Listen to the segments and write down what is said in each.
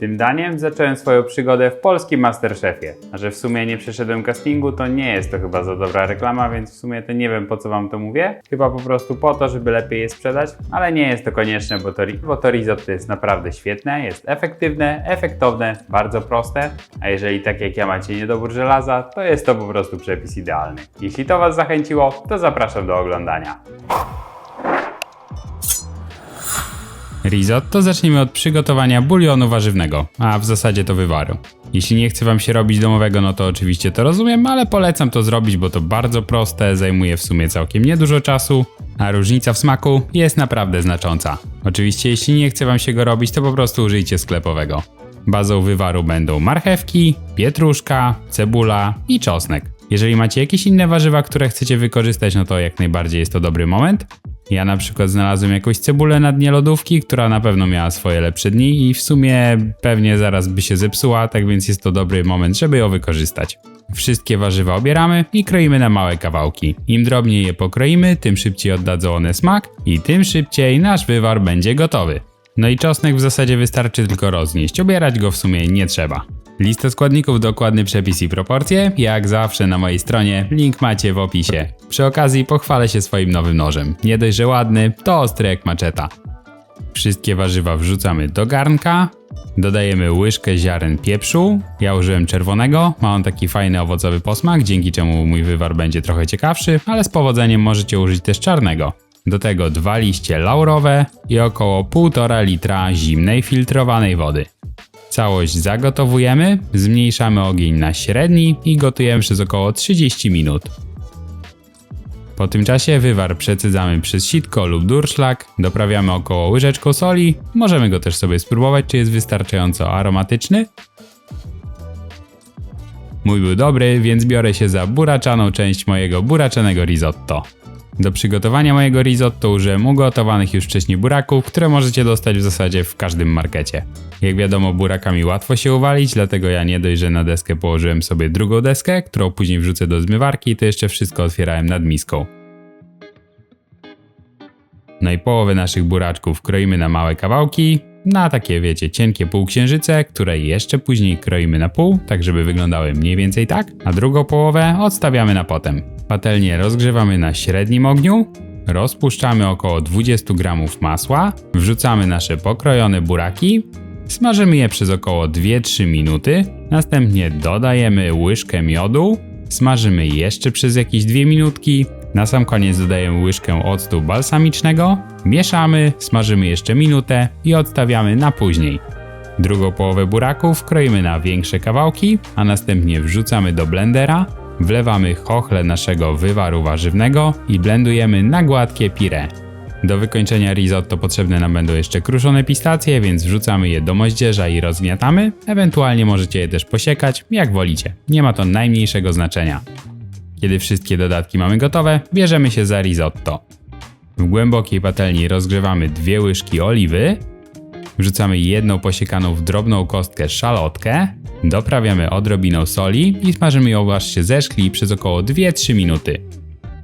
Tym daniem zacząłem swoją przygodę w polskim Masterchefie. A że w sumie nie przeszedłem castingu, to nie jest to chyba za dobra reklama, więc w sumie to nie wiem po co wam to mówię. Chyba po prostu po to, żeby lepiej je sprzedać, ale nie jest to konieczne, bo to, bo to risotto jest naprawdę świetne, jest efektywne, efektowne, bardzo proste, a jeżeli tak jak ja macie niedobór żelaza, to jest to po prostu przepis idealny. Jeśli to was zachęciło, to zapraszam do oglądania. Risotto zacznijmy od przygotowania bulionu warzywnego, a w zasadzie to wywaru. Jeśli nie chce Wam się robić domowego, no to oczywiście to rozumiem, ale polecam to zrobić, bo to bardzo proste, zajmuje w sumie całkiem niedużo czasu, a różnica w smaku jest naprawdę znacząca. Oczywiście jeśli nie chce Wam się go robić, to po prostu użyjcie sklepowego. Bazą wywaru będą marchewki, pietruszka, cebula i czosnek. Jeżeli macie jakieś inne warzywa, które chcecie wykorzystać, no to jak najbardziej jest to dobry moment. Ja na przykład znalazłem jakąś cebulę na dnie lodówki, która na pewno miała swoje lepsze dni i w sumie pewnie zaraz by się zepsuła, tak więc jest to dobry moment, żeby ją wykorzystać. Wszystkie warzywa obieramy i kroimy na małe kawałki. Im drobniej je pokroimy, tym szybciej oddadzą one smak i tym szybciej nasz wywar będzie gotowy. No i czosnek w zasadzie wystarczy tylko roznieść, obierać go w sumie nie trzeba. Lista składników, dokładny przepis i proporcje, jak zawsze na mojej stronie, link macie w opisie. Przy okazji pochwalę się swoim nowym nożem. Nie dość, że ładny, to ostry jak maczeta. Wszystkie warzywa wrzucamy do garnka, dodajemy łyżkę ziaren pieprzu, ja użyłem czerwonego, ma on taki fajny owocowy posmak, dzięki czemu mój wywar będzie trochę ciekawszy, ale z powodzeniem możecie użyć też czarnego. Do tego dwa liście laurowe i około 1,5 litra zimnej filtrowanej wody. Całość zagotowujemy, zmniejszamy ogień na średni i gotujemy przez około 30 minut. Po tym czasie wywar przecedzamy przez sitko lub durszlak, doprawiamy około łyżeczką soli, możemy go też sobie spróbować, czy jest wystarczająco aromatyczny. Mój był dobry, więc biorę się za buraczaną część mojego buraczanego risotto. Do przygotowania mojego risotto użyłem ugotowanych już wcześniej buraków, które możecie dostać w zasadzie w każdym markecie. Jak wiadomo, burakami łatwo się uwalić, dlatego ja nie dość, że na deskę położyłem sobie drugą deskę, którą później wrzucę do zmywarki, to jeszcze wszystko otwierałem nad miską. No i połowę naszych buraczków kroimy na małe kawałki, na takie wiecie, cienkie półksiężyce, które jeszcze później kroimy na pół, tak żeby wyglądały mniej więcej tak, a drugą połowę odstawiamy na potem. Patelnię rozgrzewamy na średnim ogniu, rozpuszczamy około 20 gramów masła, wrzucamy nasze pokrojone buraki, smażymy je przez około 2-3 minuty, następnie dodajemy łyżkę miodu, smażymy jeszcze przez jakieś 2 minutki, na sam koniec dodajemy łyżkę octu balsamicznego, mieszamy, smażymy jeszcze minutę i odstawiamy na później. Drugą połowę buraków kroimy na większe kawałki, a następnie wrzucamy do blendera, wlewamy chochle naszego wywaru warzywnego i blendujemy na gładkie pire. Do wykończenia risotto potrzebne nam będą jeszcze kruszone pistacje, więc wrzucamy je do moździerza i rozgniatamy. Ewentualnie możecie je też posiekać, jak wolicie. Nie ma to najmniejszego znaczenia. Kiedy wszystkie dodatki mamy gotowe, bierzemy się za risotto. W głębokiej patelni rozgrzewamy dwie łyżki oliwy, wrzucamy jedną posiekaną w drobną kostkę szalotkę, doprawiamy odrobiną soli i smażymy ją aż się zeszkli przez około 2-3 minuty.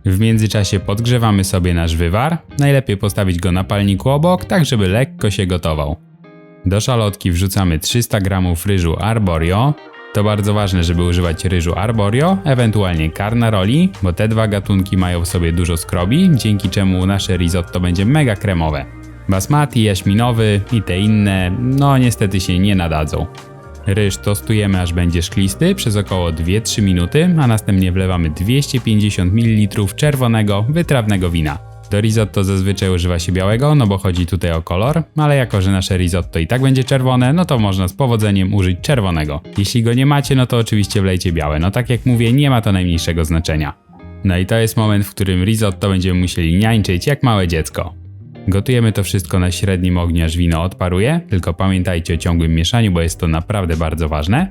W międzyczasie podgrzewamy sobie nasz wywar, najlepiej postawić go na palniku obok, tak żeby lekko się gotował. Do szalotki wrzucamy 300 g ryżu arborio. To bardzo ważne, żeby używać ryżu arborio, ewentualnie carnaroli, bo te dwa gatunki mają w sobie dużo skrobi, dzięki czemu nasze risotto będzie mega kremowe. Basmati, jaśminowy i te inne, no niestety się nie nadadzą. Ryż tostujemy aż będzie szklisty przez około 2-3 minuty, a następnie wlewamy 250 ml czerwonego, wytrawnego wina. Do risotto zazwyczaj używa się białego, no bo chodzi tutaj o kolor, ale jako, że nasze risotto i tak będzie czerwone, no to można z powodzeniem użyć czerwonego. Jeśli go nie macie, no to oczywiście wlejcie białe. No tak jak mówię, nie ma to najmniejszego znaczenia. No i to jest moment, w którym risotto będziemy musieli niańczyć jak małe dziecko. Gotujemy to wszystko na średnim ogniu, aż wino odparuje, tylko pamiętajcie o ciągłym mieszaniu, bo jest to naprawdę bardzo ważne.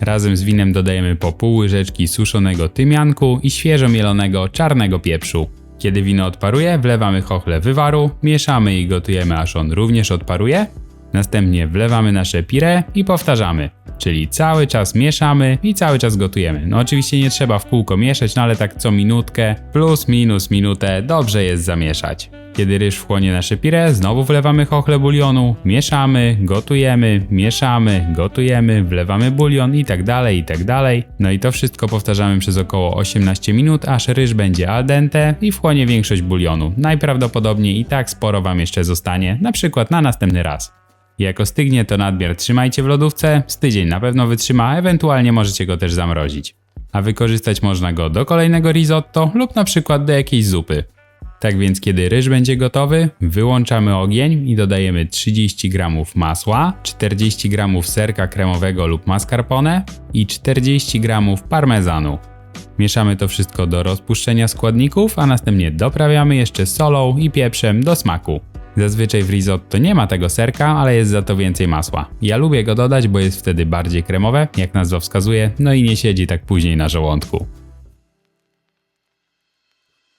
Razem z winem dodajemy po pół łyżeczki suszonego tymianku i świeżo mielonego czarnego pieprzu. Kiedy wino odparuje, wlewamy chochle wywaru, mieszamy i gotujemy aż on również odparuje. Następnie wlewamy nasze pire i powtarzamy, czyli cały czas mieszamy i cały czas gotujemy. No oczywiście nie trzeba w kółko mieszać, no ale tak co minutkę, plus minus minutę, dobrze jest zamieszać. Kiedy ryż wchłonie nasze pire, znowu wlewamy chochle bulionu, mieszamy, gotujemy, mieszamy, gotujemy, wlewamy bulion i tak dalej, i tak dalej. No i to wszystko powtarzamy przez około 18 minut, aż ryż będzie al dente i wchłonie większość bulionu. Najprawdopodobniej i tak sporo Wam jeszcze zostanie, na przykład na następny raz. Jak ostygnie, to nadmiar trzymajcie w lodówce, z tydzień na pewno wytrzyma, ewentualnie możecie go też zamrozić. A wykorzystać można go do kolejnego risotto lub na przykład do jakiejś zupy. Tak więc kiedy ryż będzie gotowy, wyłączamy ogień i dodajemy 30 g masła, 40 g serka kremowego lub mascarpone i 40 g parmezanu. Mieszamy to wszystko do rozpuszczenia składników, a następnie doprawiamy jeszcze solą i pieprzem do smaku. Zazwyczaj w risotto nie ma tego serka, ale jest za to więcej masła. Ja lubię go dodać, bo jest wtedy bardziej kremowe, jak nazwa wskazuje, no i nie siedzi tak później na żołądku.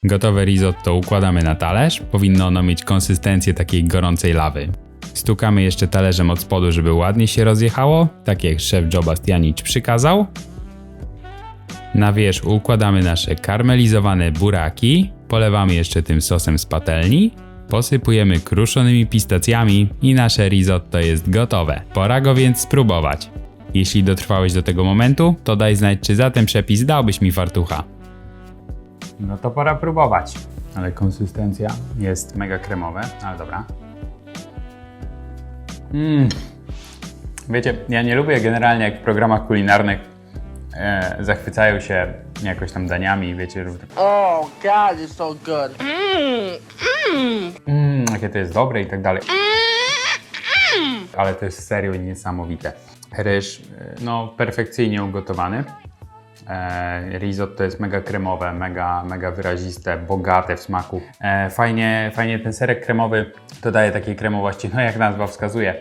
Gotowe risotto układamy na talerz. Powinno ono mieć konsystencję takiej gorącej lawy. Stukamy jeszcze talerzem od spodu, żeby ładnie się rozjechało, tak jak szef Joe Bastianic przykazał. Na wierzch układamy nasze karmelizowane buraki, polewamy jeszcze tym sosem z patelni, posypujemy kruszonymi pistacjami i nasze risotto jest gotowe. Pora go więc spróbować. Jeśli dotrwałeś do tego momentu, to daj znać, czy za ten przepis dałbyś mi fartucha. No to pora próbować. Ale konsystencja jest mega kremowa, ale dobra. Mmm. Wiecie, ja nie lubię generalnie jak w programach kulinarnych e, zachwycają się jakoś tam daniami, wiecie, różne Oh God, it's so good. mmm, jakie to jest dobre i tak dalej. Ale to jest serio niesamowite. Ryż, e, no, perfekcyjnie ugotowany. E, risotto jest mega kremowe, mega, mega wyraziste, bogate w smaku. E, fajnie, fajnie ten serek kremowy dodaje takiej kremowości, no jak nazwa wskazuje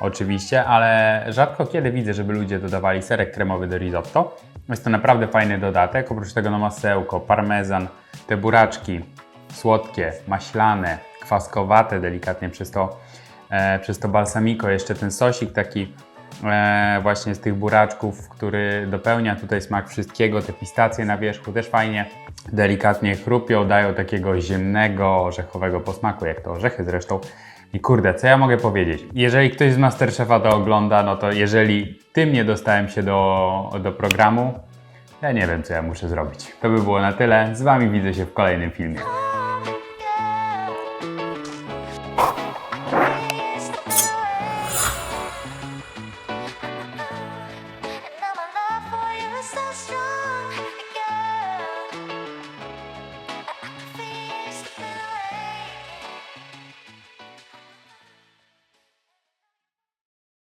oczywiście, ale rzadko kiedy widzę, żeby ludzie dodawali serek kremowy do risotto. Jest to naprawdę fajny dodatek, oprócz tego no masełko, parmezan, te buraczki słodkie, maślane, kwaskowate delikatnie przez to, e, przez to balsamico, jeszcze ten sosik taki e, właśnie z tych buraczków, który dopełnia tutaj smak wszystkiego, te pistacje na wierzchu też fajnie delikatnie chrupią, dają takiego ziemnego, orzechowego posmaku, jak to orzechy zresztą. I kurde, co ja mogę powiedzieć? Jeżeli ktoś z Masterchefa to ogląda, no to jeżeli tym nie dostałem się do, do programu, ja nie wiem, co ja muszę zrobić. To by było na tyle. Z Wami widzę się w kolejnym filmie.